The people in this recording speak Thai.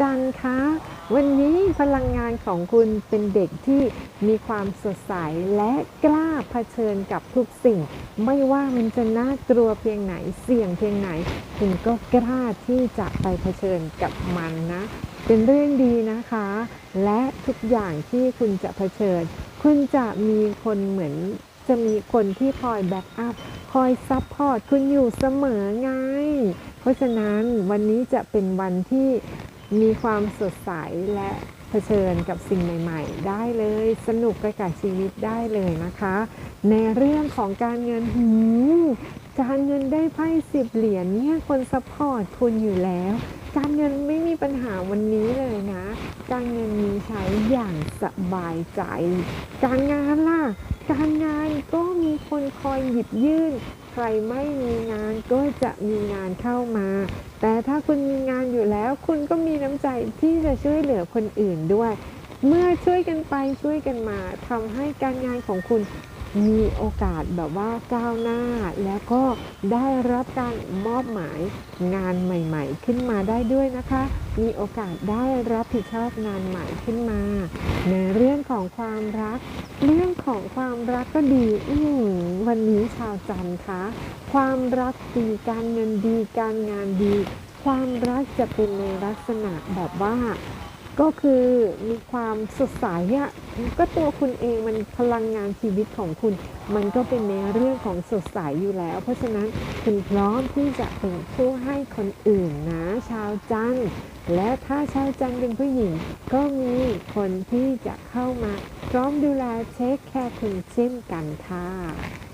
จันทร์คะวันนี้พลังงานของคุณเป็นเด็กที่มีความสดใสและกล้าเผชิญกับทุกสิ่ง ไม่ว่ามันจะน่ากลัวเพียงไหนเสี่ยงเพียงไหน คุณก็กล้าที่จะไปเผชิญกับมันนะ เป็นเรื่องดีนะคะ และทุกอย่างที่คุณจะเผชิญ คุณจะมีคนเหมือนจะมีคนที่คอยแบ็กอัพคอยซัพพอร์ตคุณอยู่เสมอไง เพราะฉะนั้นวันนี้จะเป็นวันที่ มีความสดใสและเผชิญกับสิ่งใหม่ ๆ ได้เลย สนุกไปกับชีวิตได้เลยนะคะ ในเรื่องของการเงินหืมการเงินได้ไพ่สิบเหรียญเนี่ยคนซัพพอร์ตคุณอยู่แล้ว การเงินไม่มีปัญหาวันนี้เลยนะ การเงินมีใช้อย่างสบายใจ การงานล่ะ การงานก็มีคนคอยหยิบยื่น ใครไม่มีงานก็จะมีงานเข้ามา แต่ถ้าคุณมีงานอยู่แล้ว คุณก็ จะช่วยเหลือคนอื่นด้วย เมื่อช่วยกันไปช่วยกันมาทำให้การงานของคุณมีโอกาสแบบว่าก้าวหน้า แล้วก็ได้รับการมอบหมายงานใหม่ ๆ ขึ้นมาได้ด้วยนะคะ มีโอกาสได้รับผิดชอบงานใหม่ขึ้นมา ในเรื่องของความรัก เรื่องของความรักก็ดีอืวันนี้ชาวจันทร์คะ ความรักดีการเงินดีการงานดี ความรักจะเป็นในลักษณะแบบว่า ก็คือมีความสดใสอะก็ตัวคุณเองมันพลังงานชีวิตของคุณ มันก็เป็นในเรื่องของสดใสอยู่แล้ว เพราะฉะนั้นคุณพร้อมที่จะเป็นผู้ให้คนอื่นนะ ชาวจันทร์และถ้าชาวจันทร์เป็นผู้หญิง ก็มีคนที่จะเข้ามา พร้อมดูแลเช็คแค่คุณเช่นกันค่ะ